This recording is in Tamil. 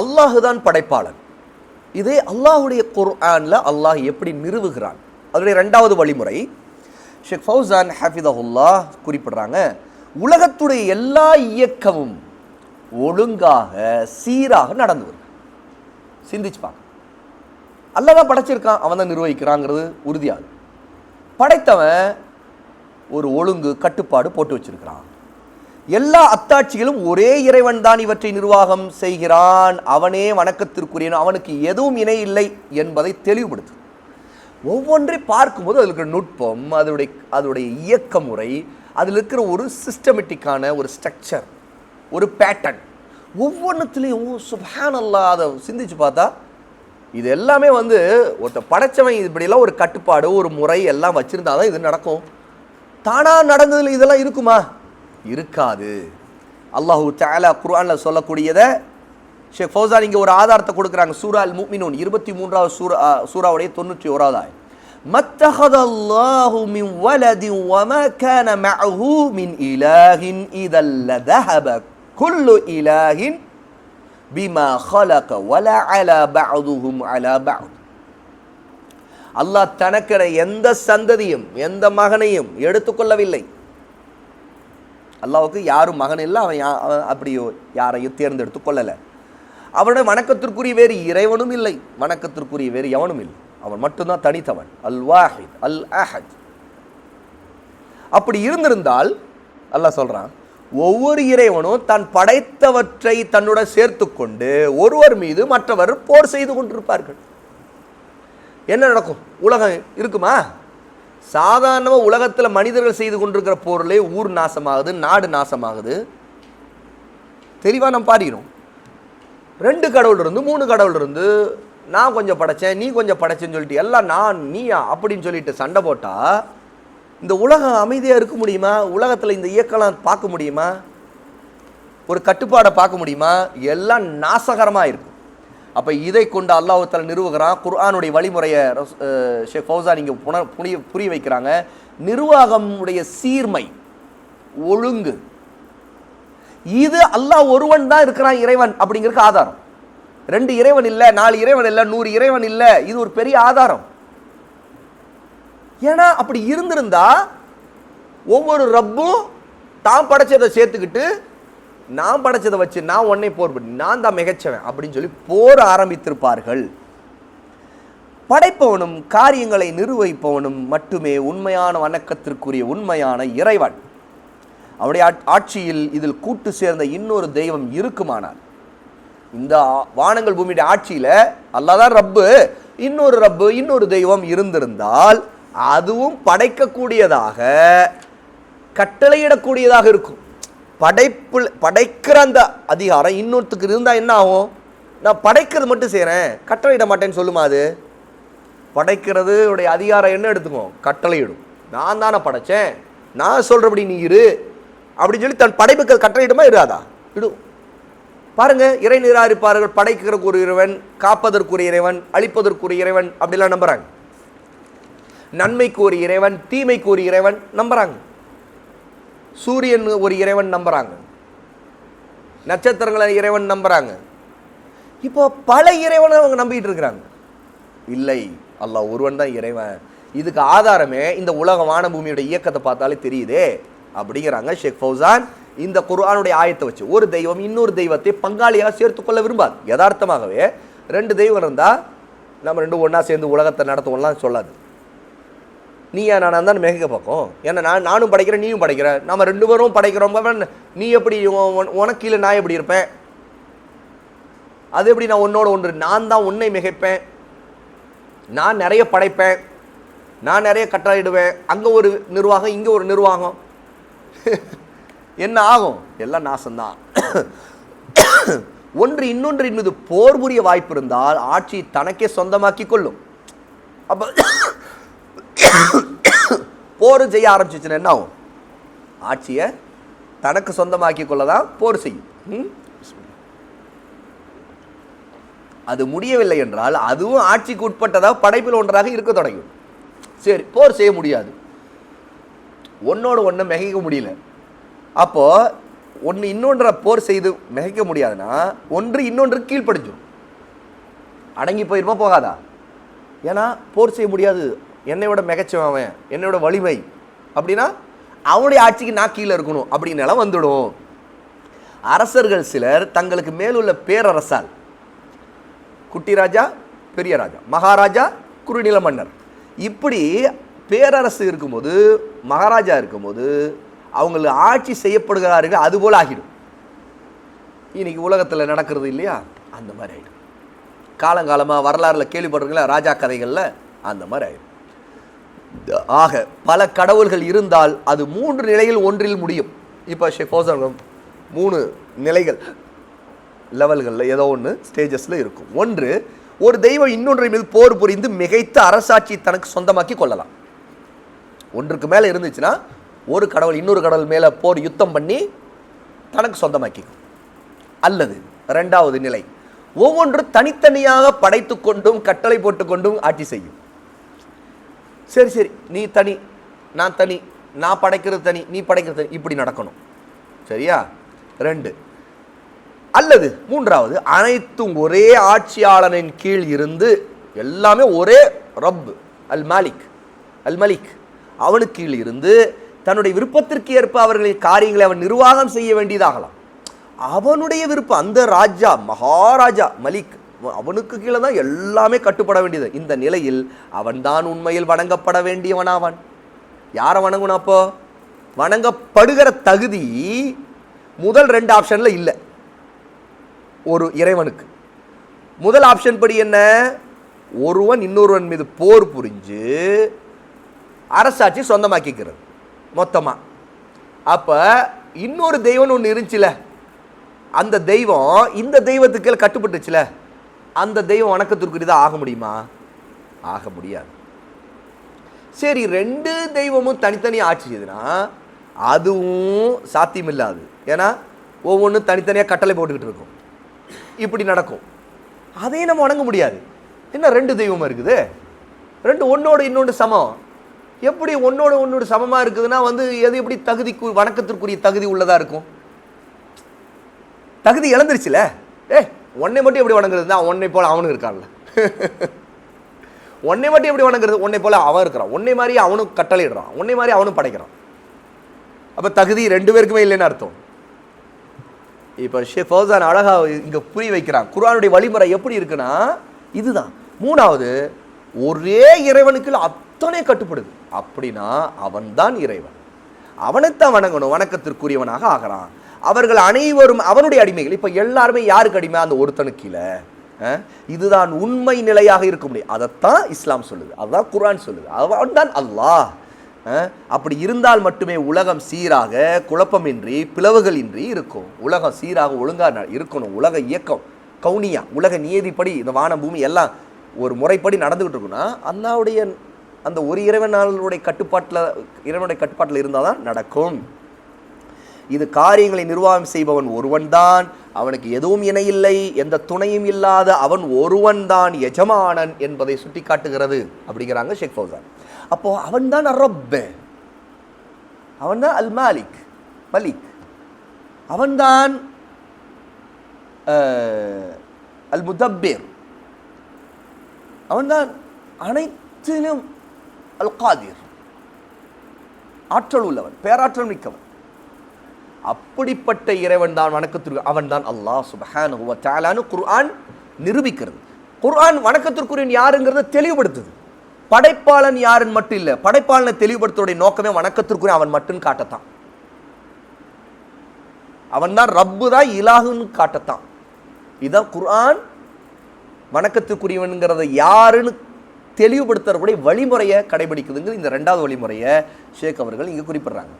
அல்லாஹு தான் படைப்பாளன். இதே அல்லாஹுடைய குர்ஆனில் அல்லாஹ் எப்படி நிறுவுகிறான்? அதனுடைய ரெண்டாவது வழிமுறை ஷேக் ஃபௌசான் ஹஃபிதஹுல்லா குறிப்பிடுறாங்க உலகத்துடைய எல்லா இயக்கமும் ஒழுங்காக சீராக நடந்து வருது. சிந்திச்சுப்பாங்க பார்க்க அல்லாஹ் தான் படைச்சிருக்கான் அவன் தான் நிர்வகிக்கிறாங்கிறது உறுதியாகுது படைத்தவன் ஒரு ஒழுங்கு கட்டுப்பாடு போட்டு வச்சிருக்கிறான். எல்லா அத்தாட்சிகளும் ஒரே இறைவன் தான் இவற்றை நிர்வாகம் செய்கிறான். அவனே வணக்கத்திற்குரியன் அவனுக்கு எதுவும் இணை இல்லை என்பதை தெளிவுபடுத்து ஒவ்வொன்றை பார்க்கும்போது அதில் இருக்கிற நுட்பம் அதனுடைய அதனுடைய இயக்க முறை அதில் இருக்கிற ஒரு சிஸ்டமெட்டிக்கான ஒரு ஸ்ட்ரக்சர் ஒரு பேட்டர்ன் ஒவ்வொன்றுத்துலேயும் சுபான் அதை சிந்திச்சு பார்த்தா இது எல்லாமே வந்து ஒருத்த படைச்சவன் இப்படிலாம் ஒரு கட்டுப்பாடு ஒரு முறை எல்லாம் வச்சுருந்தா தான் இது நடக்கும். தானாக நடந்ததில் இதெல்லாம் இருக்குமா? இருக்காது அல்லாஹு தஆலா குர்ஆனில் சொல்லக்கூடியதை ஷேக் ஃபௌசான் இங்கே ஒரு ஆதாரத்தை கொடுக்குறாங்க சூரா அல் முக்மினூன் இருபத்தி மூன்றாவது சூரா ஆ, சூராவுடைய தொண்ணூற்றி ஓராவது ஆய் மத்தஹத அல்லாஹு மின் வலதின் வமா கான மஅஹு மின் இலாஹின் இதல் லதஹப குல்லு இலாஹின் பிமா خلق ولا على بعضهم على بعض அல்லாஹ் தனக்கென எந்த சந்ததியும் எந்த மகனையும் எடுத்துக்கொள்ளவில்லை அல்லாவுக்கு யாரும் மகன் இல்லை அவன் யா அவன் அப்படியோ யாரையும் தேர்ந்தெடுத்து கொள்ளலை. அவனுடைய வணக்கத்திற்குரிய வேறு இறைவனும் இல்லை வணக்கத்திற்குரிய வேறு எவனும் இல்லை. அவன் மட்டும்தான் தனித்தவன். அல் வாஹித் அல் அஹத் அப்படி இருந்திருந்தால் அல்லாஹ் சொல்றான் ஒவ்வொரு இறைவனும் தான் படைத்தவற்றை தன்னுடன் சேர்த்து கொண்டு ஒருவர் மீது மற்றவர் போர் செய்து கொண்டிருப்பார்கள். என்ன நடக்கும்? உலகம் இருக்குமா? சாதாரணமாக உலகத்தில் மனிதர்கள் செய்து கொண்டிருக்கிற போரிலே ஊர் நாசமாகுது நாடு நாசமாகுது. தெளிவாக நம்ம பாடிக்கிறோம். ரெண்டு கடவுள் இருந்து மூணு கடவுள் இருந்து நான் கொஞ்சம் படைச்சேன் நீ கொஞ்சம் படைச்சேன்னு சொல்லிட்டு எல்லாம் நான் நீயா அப்படின்னு சொல்லிட்டு சண்டை போட்டா இந்த உலகம் அமைதியாக இருக்க முடியுமா? உலகத்தில் இந்த இயக்கலாம் பார்க்க முடியுமா? ஒரு கட்டுப்பாடை பார்க்க முடியுமா? எல்லாம் நாசகரமாக இருக்கும் அப்போ இதை கொண்டு அல்லாஹால நிறுவுகிறான். குர்ஆனுடைய வழிமுறையை ஷேக் ஃபௌசான் இங்கே புன புரிய புரிய வைக்கிறாங்க. நிர்வாகமுடைய சீர்மை ஒழுங்கு. இது அல்லாஹ் ஒருவன் தான் இருக்கிறான் இறைவன் அப்படிங்கிறதுக்கு ஆதாரம். ரெண்டு இறைவன் இல்லை நாலு இறைவன் இல்லை நூறு இறைவன் இல்லை இது ஒரு பெரிய ஆதாரம். ஏன்னா அப்படி இருந்திருந்தா ஒவ்வொரு ரப்பும் தான் படைச்சதை சேர்த்துக்கிட்டு நான் படைச்சதை வச்சு நான் உன்னை போர் பண்ணி நான் தான் மிகச்சவன் அப்படின்னு சொல்லி போர் ஆரம்பித்திருப்பார்கள். படைப்பவனும் காரியங்களை நிர்வகிப்பவனும் மட்டுமே உண்மையான வணக்கத்திற்குரிய உண்மையான இறைவன். அவருடைய ஆட்- ஆட்சியில் இதில் கூட்டு சேர்ந்த இன்னொரு தெய்வம் இருக்குமானால் இந்த வானங்கள் பூமியுடைய ஆட்சியில் அல்லாதான் ரப்பு. இன்னொரு ரப்பு இன்னொரு தெய்வம் இருந்திருந்தால் அதுவும் படைக்கக்கூடியதாக கட்டளையிடக்கூடியதாக இருக்கும். படைப்பு படைக்கிற அந்த அதிகாரம் இன்னொருத்துக்கு இருந்தால் என்ன ஆகும்? நான் படைக்கிறது மட்டும் செய்கிறேன் கட்டளையிட மாட்டேன்னு சொல்லுமா அது? படைக்கிறது உடைய அதிகாரம் என்ன எடுத்துக்கோ? கட்டளையிடும் நான் தானே படைச்சேன். நான் சொல்கிறபடி நீ இரு. அப்படின்னு சொல்லி தன் படைப்புக்கு கட்டளையிடுமா இராதா? இடும். பாருங்க இறை நிராகரிப்பார்கள் படைக்கிறக்கு ஒரு இறைவன் காப்பதற்குரிய இறைவன் அழிப்பதற்குரிய இறைவன் அப்படிலாம் நம்புறாங்க. நன்மைக்கு ஒரு இறைவன் தீமைக்கு ஒரு இறைவன் நம்புறாங்க. சூரியன் ஒரு இறைவன் நம்புகிறாங்க நட்சத்திரங்களை இறைவன் நம்புகிறாங்க இப்போ பல இறைவனை அவங்க நம்பிட்டு இருக்கிறாங்க. இல்லை அல்லாஹ் ஒருவன் தான் இறைவன். இதுக்கு ஆதாரமே இந்த உலக வானபூமியோட இயக்கத்தை பார்த்தாலே தெரியுதே அப்படிங்கிறாங்க ஷேக் ஃபௌசான் இந்த குர்ஆனுடைய ஆயத்தை வச்சு ஒரு தெய்வம் இன்னொரு தெய்வத்தை பங்காளியாக சேர்த்துக்கொள்ள விரும்பாது யதார்த்தமாகவே ரெண்டு தெய்வம் இருந்தால் நம்ம ரெண்டும் ஒன்றா சேர்ந்து உலகத்தை நடத்துவோம்லாம் சொல்லாது. நீ ஏன் நான் தான் மிக பார்க்கும் ஏன்னா நான் நானும் படைக்கிறேன் நீயும் படைக்கிற. நம்ம ரெண்டு பேரும் படைக்கிறோம். நீ எப்படி உன்- உனக்கு கீழே நான் எப்படி இருப்பேன்? அது எப்படி நான் உன்னோட ஒன்று? நான் தான் உன்னை மிகைப்பேன். நான் நிறைய படைப்பேன். நான் நிறைய கட்டளையிடுவேன். அங்கே ஒரு நிர்வாகம் இங்கே ஒரு நிர்வாகம். என்ன ஆகும்? எல்லாம் நாசம்தான். ஒன்று இன்னொன்றின் மீது போர் புரிய வாய்ப்பு இருந்தால் ஆட்சி தனக்கே சொந்தமாக்கி கொள்ளும். அப்போ போர் செய்ய ஆரம்பிச்சிச்சுன்னா என்ன ஆகும்? ஆட்சியை தனக்கு சொந்தமாக்கி கொள்ள தான் போர் செய்யும். ம்? அது முடியவில்லை என்றால் அதுவும் ஆட்சிக்கு உட்பட்டதாக படைப்பில் ஒன்றாக இருக்க தொடங்கும். சரி போர் செய்ய முடியாது. ஒன்னோட ஒன்று மிகைக்க முடியல. அப்போ ஒன்று இன்னொன்றை போர் செய்து மிகைக்க முடியாதுன்னா ஒன்று இன்னொன்று கீழ்ப்படிஞ்சிடும் அடங்கி போயிருமா போகாதா? ஏன்னா போர் செய்ய முடியாது. என்னையோட மிகச்சவன் அவன் என்னையோட வலிமை. அப்படின்னா அவனுடைய ஆட்சிக்கு நான் கீழே இருக்கணும் அப்படின்னு நிலம் வந்துடும். அரசர்கள் சிலர் தங்களுக்கு மேலுள்ள பேரரசால் குட்டி ராஜா பெரிய ராஜா மகாராஜா குறுநில மன்னர். இப்படி பேரரசு இருக்கும்போது மகாராஜா இருக்கும்போது அவங்களுக்கு ஆட்சி செய்யப்படுகிறார்கள் அதுபோல் ஆகிடும். இன்னைக்கு உலகத்தில் நடக்கிறது இல்லையா? அந்த மாதிரி ஆகிடும். காலங்காலமாக வரலாறுல கேள்விப்படுறீங்களா ராஜா கதைகளில் அந்த மாதிரி ஆகிடும். ஆக பல கடவுள்கள் இருந்தால் அது மூன்று நிலையில் ஒன்றில் முடியும். இப்போ ஷெஃபோசன் மூணு நிலைகள் லெவல்களில் ஏதோ ஒன்று ஸ்டேஜஸில் இருக்கும். ஒன்று ஒரு தெய்வம் இன்னொன்றை மீது போர் புரிந்து மிகைத்த அரசாட்சி தனக்கு சொந்தமாக்கி கொள்ளலாம். ஒன்றுக்கு மேலே இருந்துச்சுன்னா ஒரு கடவுள் இன்னொரு கடவுள் மேலே போர் யுத்தம் பண்ணி தனக்கு சொந்தமாக்கிக்கும் அல்லது ரெண்டாவது நிலை ஒவ்வொன்று தனித்தனியாக படைத்து கொண்டும் கட்டளை போட்டுக்கொண்டும் ஆட்சி செய்யும். சரி சரி நீ தனி நான் தனி நான் படைக்கிறது தனி நீ படைக்கிறது தனி. இப்படி நடக்கணும். சரியா? ரெண்டு. அல்லது மூன்றாவது அனைத்தும் ஒரே ஆட்சியாளனின் கீழ் இருந்து எல்லாமே ஒரே ரப் அல் மாலிக் அல் மலிக் அவனுக்கு கீழ் இருந்து தன்னுடைய விருப்பத்திற்கு ஏற்ப அவர்களின் காரியங்களை அவன் நிர்வாகம் செய்ய வேண்டியதாகலாம். அவனுடைய விருப்பம் அந்த ராஜா மகாராஜா மலிக் அவனுக்கு கீழே தான் எல்லாமே கட்டுப்பட வேண்டியது. இந்த நிலையில் அவன்தான் உண்மையில் வணங்கப்பட வேண்டியவனாவான் யாரை வணங்கணும் அப்போ? வணங்கப்படுகிற தகுதி முதல் ரெண்டு ஆப்ஷனில் இல்லை. ஒரு இறைவனுக்கு. முதல் ஆப்ஷன் படி என்ன? ஒருவன் இன்னொருவன் மீது போர் புரிஞ்சு அரசாட்சி சொந்தமாக்கிக்கிறது மொத்தமாக அப்போ இன்னொரு தெய்வம் ஒன்று இருந்துச்சுல அந்த தெய்வம் இந்த தெய்வத்துக்கு கட்டுப்பட்டுச்சுல அந்த தெய்வம் வணக்கத்திற்குரியதாக ஆக முடியுமா? ஆக முடியாது. சரி ரெண்டு தெய்வமும் தனித்தனியாக ஆட்சி செய்யுதுன்னா அதுவும் சாத்தியமில்லாது. ஏன்னா ஒவ்வொன்றும் தனித்தனியாக கட்டளை போட்டுக்கிட்டு இருக்கும். இப்படி நடக்கும். அதையும் நம்ம வணங்க முடியாது. என்ன ரெண்டு தெய்வம் இருக்குது? ரெண்டு ஒன்றோடு இன்னொன்று சமம். எப்படி ஒன்னோட ஒன்றோட சமமாக இருக்குதுன்னா வந்து எது எப்படி தகுதிக்கு வணக்கத்திற்குரிய தகுதி உள்ளதாக இருக்கும்? தகுதி இழந்துருச்சுல? ஏ உன்னை மட்டும் எப்படி வணங்குறது தான் உன்னை போல அவனும் இருக்கான்ல. உன்னை மட்டும் எப்படி வணங்குறது? உன்னை போல அவன் இருக்கிறான். உன்னை மாதிரி அவனும் கட்டளையிடுறான். உன்னை மாதிரி அவனும் படைக்கிறான். அப்போ தகுதி ரெண்டு பேருக்குமே இல்லைன்னு அர்த்தம். இப்போ ஷே ஃபௌசான் அழகாக இங்கே புரிய வைக்கிறான். குரானுடைய வழிமுறை எப்படி இருக்குன்னா இதுதான். மூணாவது ஒரே இறைவனுக்கு அத்தனை கட்டுப்படுது. அப்படின்னா அவன்தான் இறைவன். அவனைத்தான் வணங்கணும். வணக்கத்திற்குரியவனாக ஆகிறான். அவர்கள் அனைவரும் அவனுடைய அடிமைகள். இப்போ எல்லாருமே யாருக்கு அடிமை? அந்த ஒருத்தனுக்கு இதுதான் உண்மை நிலையாக இருக்க முடியும். அதைத்தான் இஸ்லாம் சொல்லுது. அதுதான் குரான் சொல்லுது. அவன்தான் அல்லாஹ். அப்படி இருந்தால் மட்டுமே உலகம் சீராக குழப்பமின்றி பிளவுகள் இன்றி இருக்கும். உலகம் சீராக ஒழுங்காக இருக்கணும். உலக இயக்கம் கவுனியா உலக நியதிப்படி இந்த வான பூமி எல்லாம் ஒரு முறைப்படி நடந்துக்கிட்டு இருக்குன்னா அல்லாவுடைய அந்த ஒரு இறைவனாளுடைய கட்டுப்பாட்டில் இறைவனுடைய கட்டுப்பாட்டில் இருந்தால் தான் நடக்கும். இது காரியங்களை நிர்வாகம் செய்பவன் ஒருவன்தான். அவனுக்கு எதுவும் இணையில்லை எந்த துணையும் இல்லாத அவன் ஒருவன்தான் எஜமானன் என்பதை சுட்டிக்காட்டுகிறது அப்படிங்கிறாங்க ஷேக் ஃபௌசான் அப்போ அவன்தான் அரப்பே அவன்தான் அல் மாலிக். மலிக் அவன்தான் அல் முதப்பீர் அவன்தான் அனைத்திலும் அல் காதிர் ஆற்றல் உள்ளவன் பேராற்றல் மிக்கவன். அப்படிப்பட்ட இறைவன் தான் வணக்கத்திற்கு அவன் தான் அல்லாஹ் சுபஹான் குர்ஆன் நிரூபிக்கிறது. குர்ஆன் வணக்கத்திற்குரியன் யாருங்கிறத தெளிவுபடுத்துது. படைப்பாளன் யாருன்னு மட்டும் இல்லை படைப்பாளனை தெளிவுபடுத்துவடைய நோக்கமே வணக்கத்திற்குரிய அவன் மட்டும் காட்டத்தான். அவன் தான் ரப்பு தான் இலாகுன்னு காட்டத்தான். இதான் குர்ஆன் வணக்கத்துக்குரியவன்கிறத யாருன்னு தெளிவுபடுத்துறக்கூடிய வழிமுறையை கடைபிடிக்குதுங்க இந்த ரெண்டாவது வழிமுறையை ஷேக் அவர்கள் இங்கே குறிப்பிடுறாங்க.